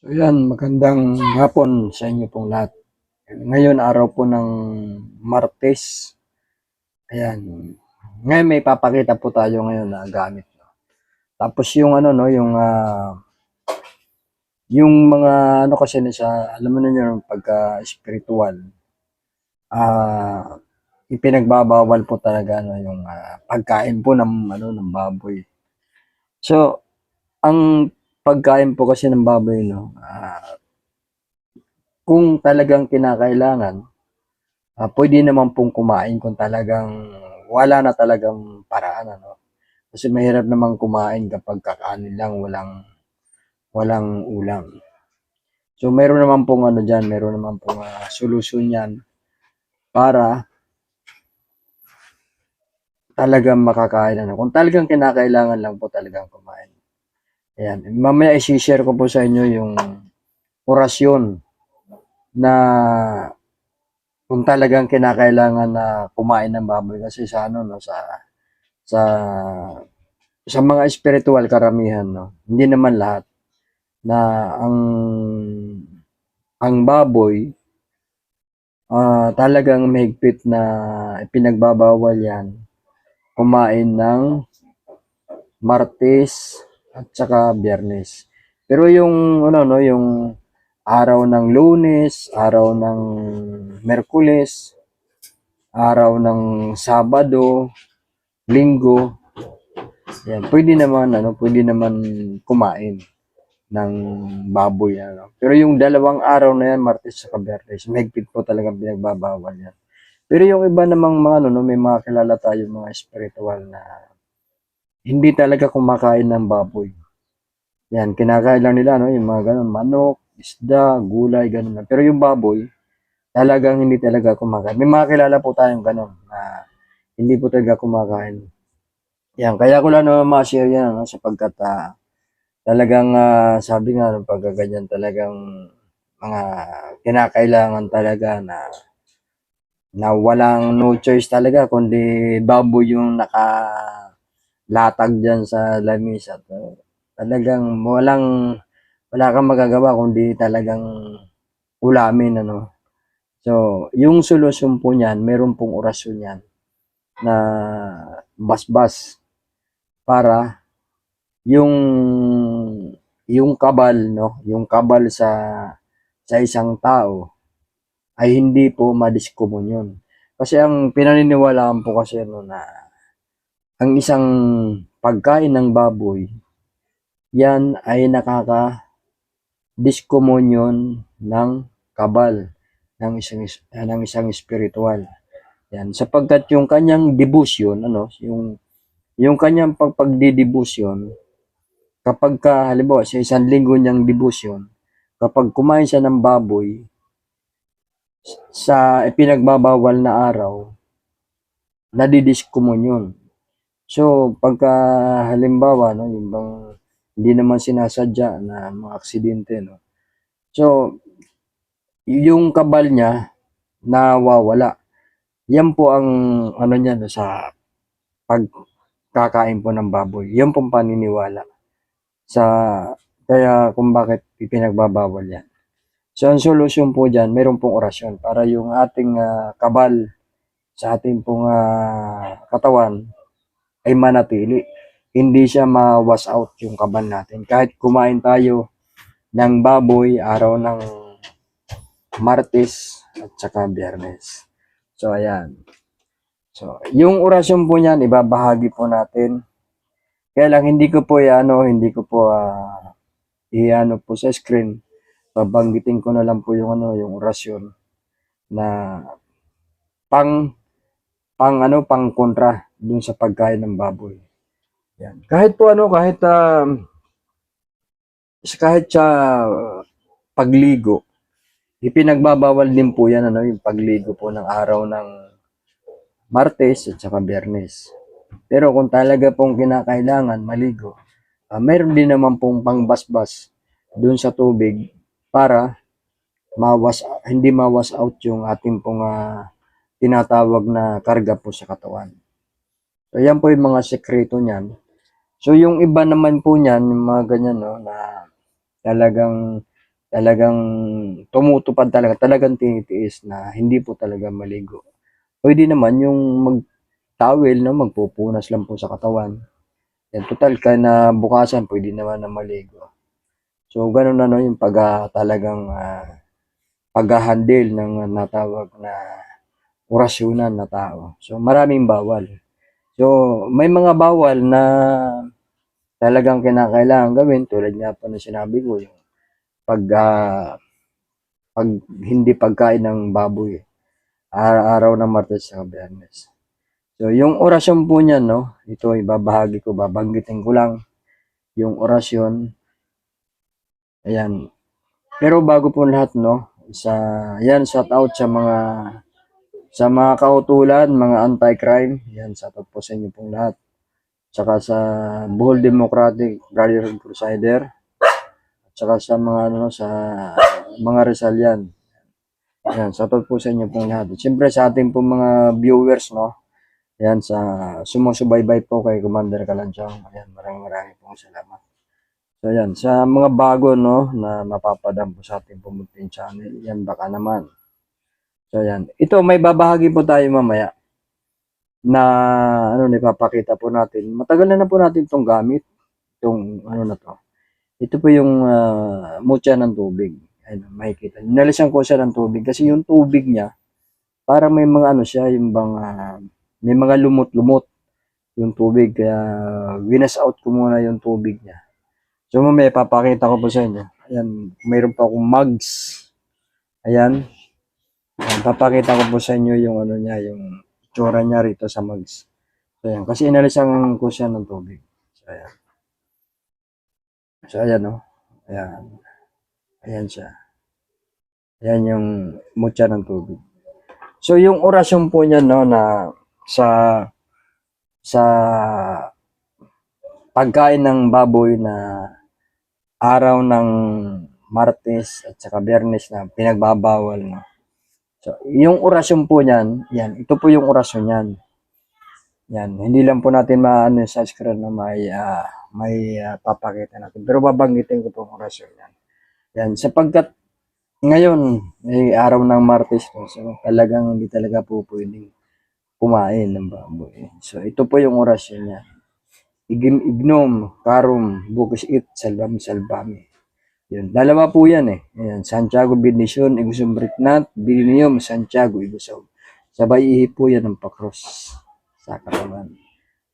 So yan, magandang hapon sa inyo pong lahat. Ngayon araw po ng Martes. Ayan. Ngayon may papakita po tayo ngayon na gamit. Tapos yung ano no, yung ah, yung mga ano kasi sa alam mo na yung pagka spiritual. Ah, ipinagbabawal po talaga no yung ah, pagkain po ng ano ng baboy. So, ang pagkain po kasi ng baboy, no, ah, kung talagang kinakailangan, ah, pwede naman pong kumain kung talagang wala na talagang paraan, ano. Kasi mahirap naman kumain kapag kakanin lang, walang, walang ulam. So, meron naman pong ano dyan, meron naman pong ah, solusyon yan para talagang makakain, ano. Kung talagang kinakailangan lang po talagang kumain. Ayan. Mamaya isi-share ko po sa inyo yung orasyon na kung talagang kinakailangan na kumain ng baboy kasi sa ano no sa sa sa mga spiritual karamihan no hindi naman lahat na ang ang baboy ah, talagang mahigpit na pinagbabawal yan kumain ng Martes at saka Biyernes. Pero yung ano no, yung araw ng Lunes, araw ng Merkules, araw ng Sabado, Linggo, yan, pwede naman ano, pwede naman kumain ng baboy ano. Pero yung dalawang araw na yan, Martes at Biyernes, mahigpit po talagang pinagbabawal yan. Pero yung iba namang mga ano, no, may mga kilala tayo mga spiritual na hindi talaga kumakain ng baboy. Yan, kinakain lang nila, no? Yung mga ganun, manok, isda, gulay, ganun lang. Pero yung baboy, talagang hindi talaga kumakain. May mga kilala po tayong ganun, na hindi po talaga kumakain. Yan, kaya ko lang naman ma-share yan, no? sapagkat ah, talagang, ah, sabi nga, no, pag ganyan talagang mga kinakailangan talaga na na walang no choice talaga kundi baboy yung naka latag dyan sa lamis at uh, talagang walang wala kang magagawa kundi talagang ulamin ano. So, yung solusyon po niyan, meron pong orasyon yan na basbas para yung yung kabal no, yung kabal sa sa isang tao ay hindi po madiskomunyon. Kasi ang pinaniniwalaan po kasi ano na ang isang pagkain ng baboy, yan ay nakaka diskomunyon ng kabal ng isang is- ah, ng isang spiritual. Yan sapagkat yung kanyang devotion ano, yung yung kanyang pagpagdidebosyon kapag ka halimbawa sa isang linggo niyang devotion, kapag kumain siya ng baboy sa ipinagbabawal na araw, nadidiskomunyon. So, pagka halimbawa, no, yung bang hindi naman sinasadya na mga aksidente, no. So, yung kabal niya nawawala. Yan po ang ano niya no, sa pagkakain po ng baboy. Yan pong paniniwala sa kaya kung bakit ipinagbabawal yan. So, ang solusyon po dyan, meron pong orasyon para yung ating ah, kabal sa ating pong ah, katawan ay manatili. Hindi siya ma-wash out yung kaban natin. Kahit kumain tayo ng baboy araw ng Martes at saka Biyernes. So, ayan. So, yung orasyon po niyan, ibabahagi po natin. Kaya lang, hindi ko po ano, hindi ko po ah, i-ano po sa screen. Babanggitin ko na lang po yung ano, yung orasyon na pang pang ano, pang kontra dun sa pagkain ng baboy. Yan. Kahit po ano, kahit um, kahit sa uh, pagligo, ipinagbabawal din po yan ano, yung pagligo po ng araw ng Martes at saka Biyernes. Pero kung talaga pong kinakailangan maligo, ah, mayroon din naman pong pangbasbas dun sa tubig para mawas hindi mawas out yung ating pong ah, tinatawag na karga po sa katawan. So yan po yung mga sekreto niyan. So yung iba naman po niyan, yung mga ganyan no na talagang talagang tumutupad talaga, talagang tinitiis na hindi po talaga maligo. Pwede naman yung mag-towel, no? magpupunas lang po sa katawan. Yan, total ka na bukasan, pwede naman na maligo. So, ganun na no, yung pag ah, talagang ah, pag-handle ng natawag na orasyonan na tao. So, maraming bawal. So, may mga bawal na talagang kinakailangan gawin tulad nga po na sinabi ko yung pag ah, pag hindi pagkain ng baboy araw-araw ng Martes sa Biyernes. So, yung orasyon po niya, no, ito ibabahagi ko, babanggitin ko lang yung orasyon. Ayan. Pero bago po lahat, no, sa, yan, shout out sa mga, sa mga kautulan, mga anti-crime, yan, out po sa inyo pong lahat. Tsaka sa Bohol Democratic Brotherhood Crusader, at saka sa mga, ano, sa mga Rizalian. Yan, out po sa inyo pong lahat. Siyempre sa ating pong mga viewers, no, Ayan, sa sumusubaybay po kay Commander Kalanchong. Ayan, maraming maraming pong salamat. So, ayan, sa mga bago, no, na mapapadam po sa ating pumunting channel, yan baka naman. So, ayan. Ito, may babahagi po tayo mamaya na, ano, ipapakita po natin. Matagal na na po natin itong gamit. Itong, ano na to. Ito po yung uh, mutya ng tubig. Ayan, makikita. Nalisan ko siya ng tubig kasi yung tubig niya, para may mga ano siya, yung bang, ah, may mga lumot-lumot yung tubig. Kaya, winas out ko muna yung tubig niya. So, mamaya papakita ko po sa inyo. Ayan, mayroon pa akong mugs. Ayan. Ayan, papakita ko po sa inyo yung ano niya, yung tsura niya rito sa mugs. So, ayan. Kasi inalisan ko siya ng tubig. So, ayan. So, ayan, no? Ayan. Ayan siya. Ayan yung mutya ng tubig. So, yung orasyon po niya, no, na sa sa pagkain ng baboy na araw ng Martes at saka Biyernes na pinagbabawal no. So, yung orasyon po niyan, yan, ito po yung orasyon niyan. Yan, hindi lang po natin maano sa screen na may ah, may ah, papakita natin. Pero babanggitin ko po ang orasyon niyan. Yan, sapagkat ngayon, ay araw ng Martes po, so talagang hindi talaga po pwedeng kumain ng baboy. So, ito po yung orasyon niya. Igim, ignom, karum, bukis it, salbam, salbami. Yun. Dalawa po yan eh. Ayan. Santiago Bendisyon, Igusum Britnat, Biniyom, Santiago, Igusum. Sabay ihi po yan ng pakros sa katawan.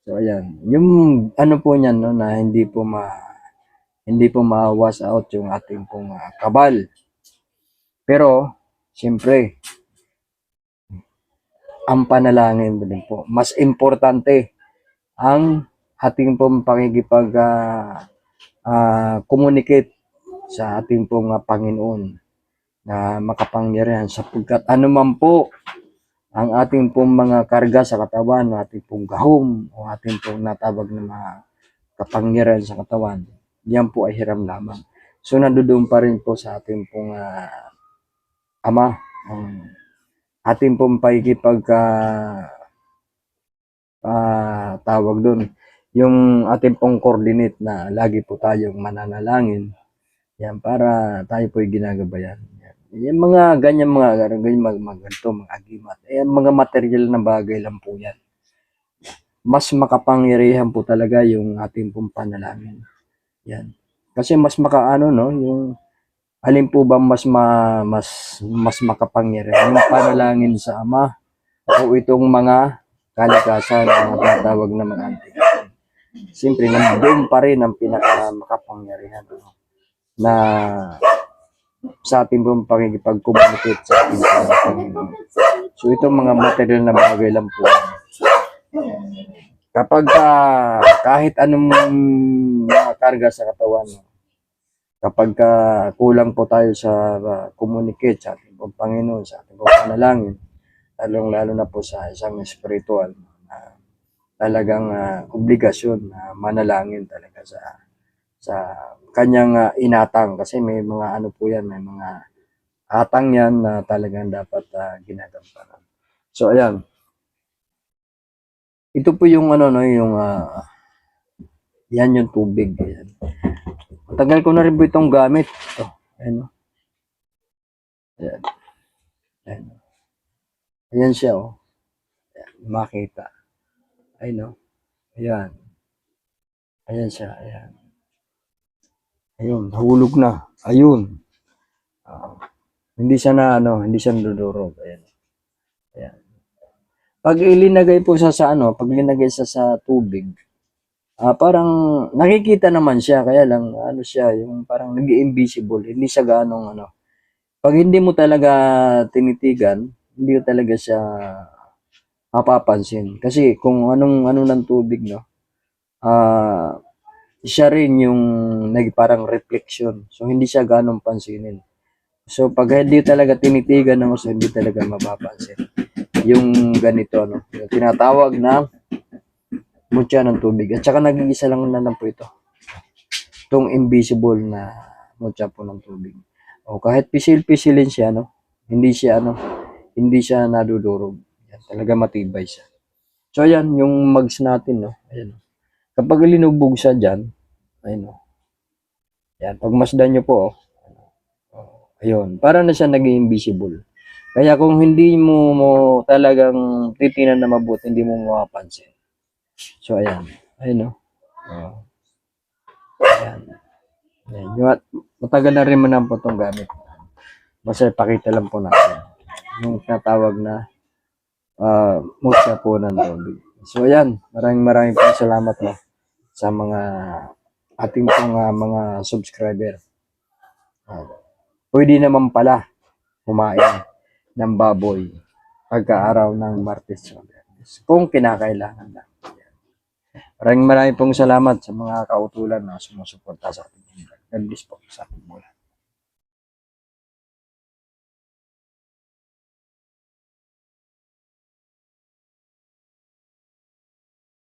So, ayan. Yung ano po niyan, no, na hindi po ma hindi po ma-wash out yung ating pong ah, kabal. Pero, siyempre, ang panalangin din po. Mas importante ang ating pong pakikipag ah, ah, communicate sa ating pong ah, Panginoon na makapangyarihan sapagkat anuman po ang ating pong mga karga sa katawan, ating pong gahom o ating pong natawag na mga kapangyarihan sa katawan, yan po ay hiram lamang. So nandoon pa rin po sa ating pong ah, Ama, ang ating pong pakikipag ah, ah, tawag doon, yung ating pong coordinate na lagi po tayong mananalangin, yan, para tayo po'y ginagabayan. Yan. Yung mga ganyan mga, ganyan mga, mga ganito, mga agimat, eh, mga material na bagay lang po yan. Mas makapangyarihan po talaga yung ating pong panalangin. Yan. Kasi mas makaano, no, yung alin po ba mas ma, mas mas makapangyarihan yung panalangin sa Ama o itong mga kalikasan na tinatawag na mga antigas. Siyempre, nandun pa rin ang pinaka makapangyarihan no? Na sa ating pong pakikipag-communicate sa ating Panginoon. So, itong mga material na bagay lang po. Kapag ah, kahit anong mga karga sa katawan, kapag ka kulang po tayo sa uh, communicate sa ating pong Panginoon, sa ating pong panalangin, lalong lalo na po sa isang spiritual na talagang ah, obligasyon na manalangin talaga sa sa kanyang ah, inatang kasi may mga ano po yan, may mga atang yan na talagang dapat uh, ginagampanan. So ayan. Ito po yung ano no, yung ah, yan yung tubig. Ayan. Tagal ko na rin po itong gamit. Ito, ayan, no? Ayan. Ayan. Ayan siya, oh. Ayan, makita. Ay, no. Ayan. Ayan siya, ayan. Ayun, nahulog na. Ayun. Ah, hindi siya na, ano, hindi siya nadudurog. Ayan. Ayan. Pag ilinagay po siya sa, ano, pag linagay siya sa tubig, ah parang nakikita naman siya, kaya lang, ano siya, yung parang nag-invisible. Hindi siya ganong, ano, pag hindi mo talaga tinitigan, hindi mo talaga siya mapapansin. Kasi kung anong ano ng tubig, no, ah siya rin yung nag parang reflection. So hindi siya ganong pansinin. So pag hindi talaga tinitigan ng uso, hindi talaga mapapansin. Yung ganito, no, yung tinatawag na mutya ng tubig. At saka nag-iisa lang na lang po ito. Itong invisible na mutya po ng tubig. O kahit pisil-pisilin siya, no? Hindi siya, ano, hindi siya nadudurog. Yan, talaga matibay siya. So, ayan, yung mugs natin, no? Ayan. Kapag linubog siya dyan, ayun, no? Yan, pagmasdan nyo po, oh. Oh, ayun, para na siya naging invisible. Kaya kung hindi mo, mo talagang titinan na mabuti, hindi mo mapapansin. So, ayan. Ayun, no? Oh. Ayan. Ayan. Yung, at- matagal na rin mo na itong gamit. Basta pakita lang po natin. Yung tinatawag na uh, mutya po ng tubig. So, ayan. Maraming maraming po salamat no, sa mga ating pong ah, mga subscriber. Ah, pwede naman pala kumain ng baboy pagka-araw ng Martes o kung kinakailangan lang. Maraming maraming pong salamat sa mga kautulan na sumusuporta sa ating. God bless po sa ating vlog.